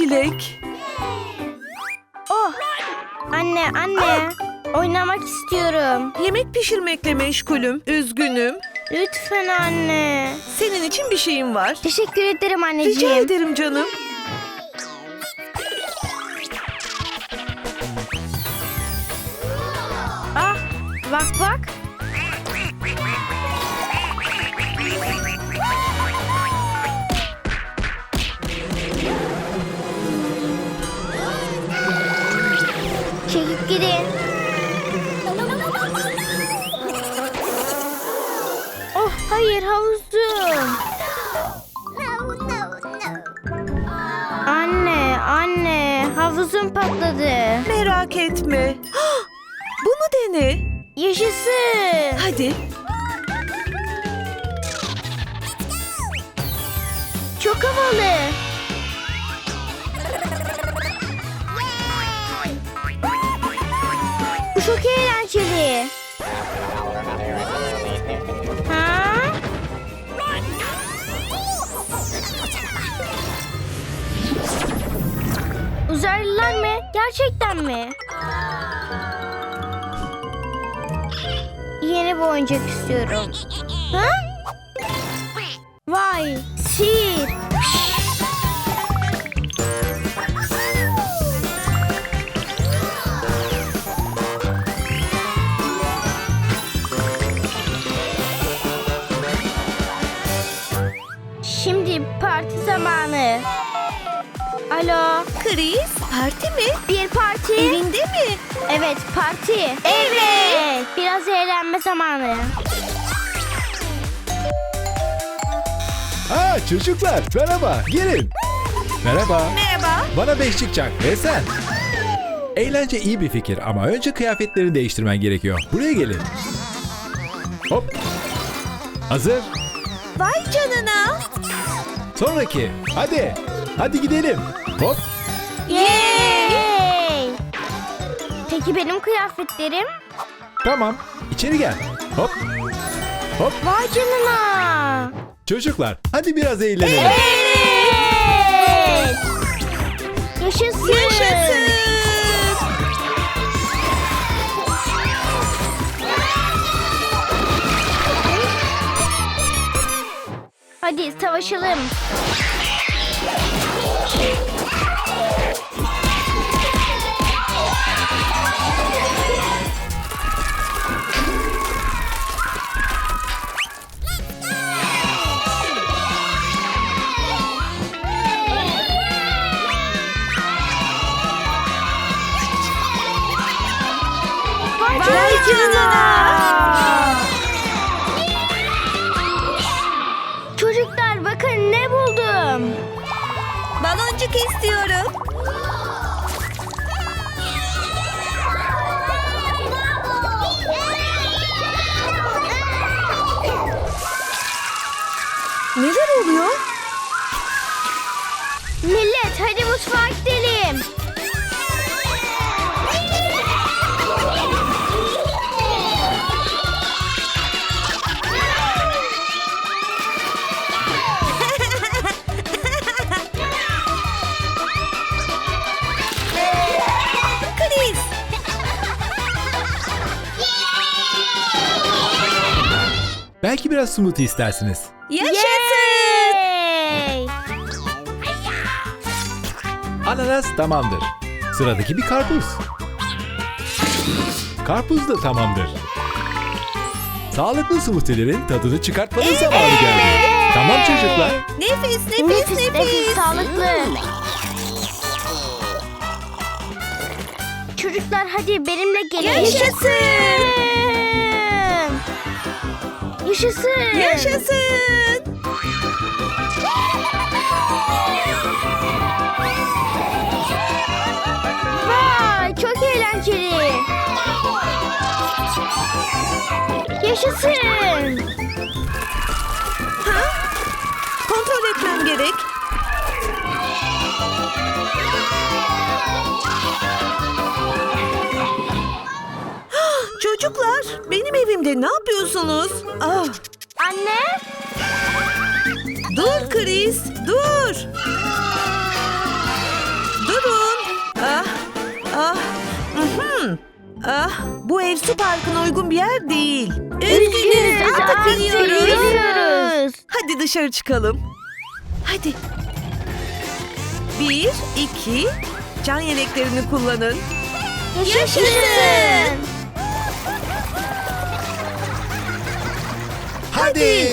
Çilek. Oh. Anne anne. Oynamak istiyorum. Yemek pişirmekle meşgulüm. Üzgünüm. Lütfen anne. Senin için bir şeyim var. Teşekkür ederim Rica anneciğim. ederim canım. Ah bak bak. Gidin. Oh hayır havuzum. Anne anne havuzum patladı. Merak etme. Hah! Bunu dene. Yaşasın. Hadi. Çok havalı. Eğlenceli. Ha? Uzaylılar mı? Gerçekten mi? Yeni bir oyuncak istiyorum. Ha? Vay, Alo, Chris, parti mi? bir parti. Evinde mi? Evet, parti. Evet. Biraz eğlenme zamanı. Aa çocuklar merhaba gelin. Merhaba. Merhaba. Bana beş çıkacak ve sen. Eğlence iyi bir fikir ama önce kıyafetlerini değiştirmen gerekiyor. Buraya gelin. Hop. Hazır. Vay canına. Sonraki. Hadi. Hadi gidelim. Hop. Yay! Peki benim kıyafetlerim? Tamam. İçeri gel. Hop. Hop. Vay canına. Çocuklar hadi biraz eğlenelim. Evet. Yaşasın. Yaşasın. Hadi savaşalım. Canına. Çocuklar bakın ne buldum. Baloncuk istiyorum. Belki biraz smoothie istersiniz. Yaşasın. Ananas tamamdır. Sıradaki bir karpuz. Karpuz da tamamdır. Sağlıklı smoothie'lerin tadını çıkartmanın zamanı geldi. Tamam çocuklar. Nefis, nefis, Nefis nefis. nefis sağlıklı. Çocuklar hadi benimle gelin. Yaşasın. Yaşasın. Yaşasın. Vay çok eğlenceli. Yaşasın. Kontrol etmem gerek. şimdi ne yapıyorsunuz? Ah. Anne! Dur Chris, dur! Durun! Ah, ah, mhm. ah, bu ev su parkına uygun bir yer değil. Üzgünüz, artık biliyoruz. Hadi dışarı çıkalım. Hadi. Bir, iki, can yeleklerini kullanın. Yaşasın! Hadi.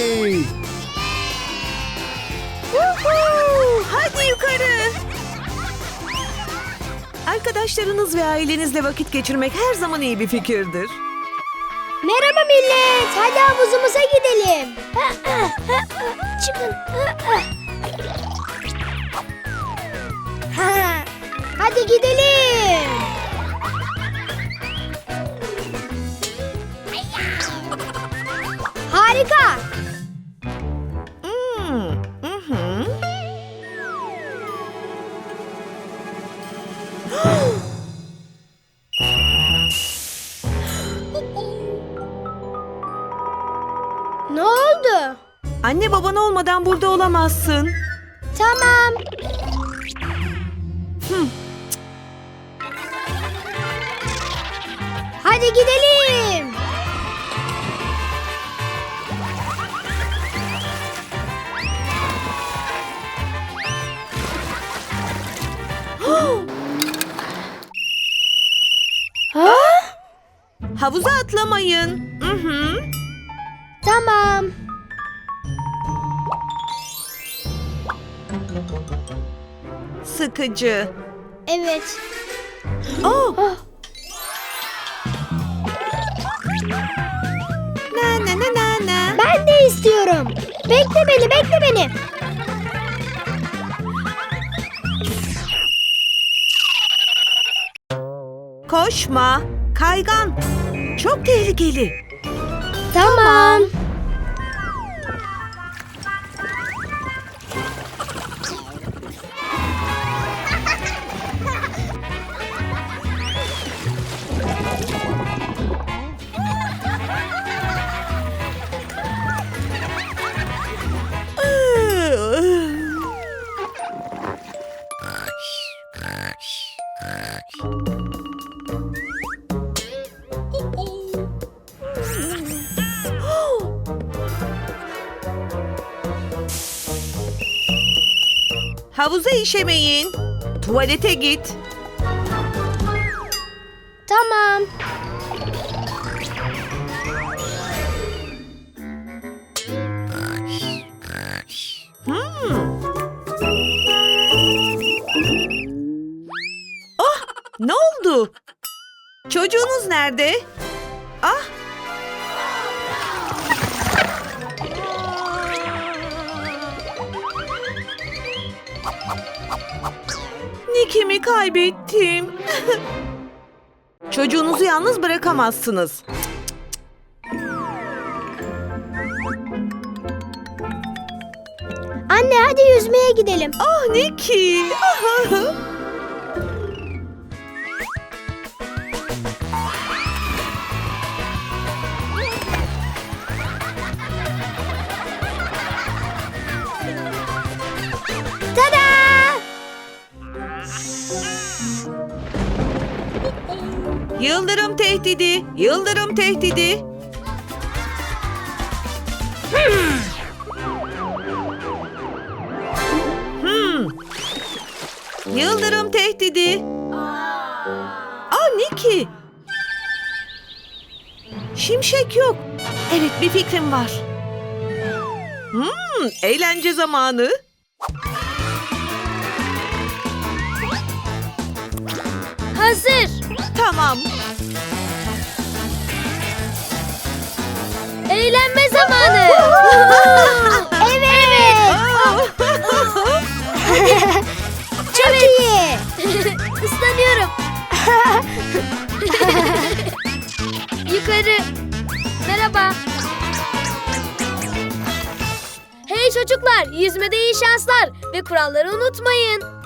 Yuhuu! Hadi yukarı. Arkadaşlarınız ve ailenizle vakit geçirmek her zaman iyi bir fikirdir. Merhaba millet. Hadi havuzumuza gidelim. Çıkın. Hadi gidelim. Harika. Hmm, hı hı. Ne oldu? Anne baban olmadan burada olamazsın. Tamam. Hadi gidelim. Havuza atlamayın. Hı hı. Tamam. Sıkıcı. Evet. Oh. Na na na na na. Ben de istiyorum. Bekle beni, bekle beni. Koşma. Kaygan. Çok tehlikeli. Tamam. Havuza işemeyin. Tuvalete git. Tamam. Ne oldu? Çocuğunuz nerede? Ah. Nick'imi kaybettim. Çocuğunuzu yalnız bırakamazsınız. Anne hadi yüzmeye gidelim. Ah Nicky. Yıldırım tehdidi. Yıldırım tehdidi. Hmm. Yıldırım tehdidi. Aa Niki. Şimşek yok. Evet bir fikrim var. Hmm, eğlence zamanı. Hazır. Tamam. Eğlenme zamanı. evet. Çok iyi. Islanıyorum. Yukarı. Merhaba. Hey çocuklar, yüzmede iyi şanslar ve kuralları unutmayın.